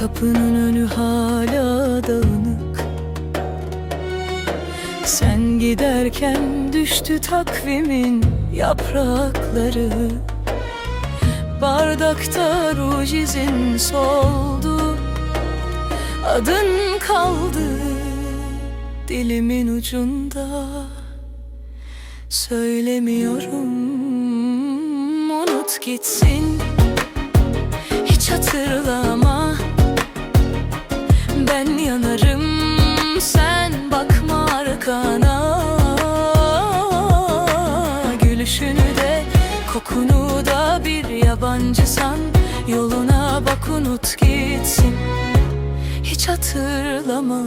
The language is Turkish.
Kapının önü hala dağınık. Sen giderken düştü takvimin yaprakları. Bardakta ruj izin soldu. Adın kaldı dilimin ucunda. Söylemiyorum unut gitsin. Hiç hatırlama Ben yanarım. Sen bakma arkana. Gülüşünü de kokunu da bir yabancı san Yoluna bak unut gitsin. Hiç hatırlama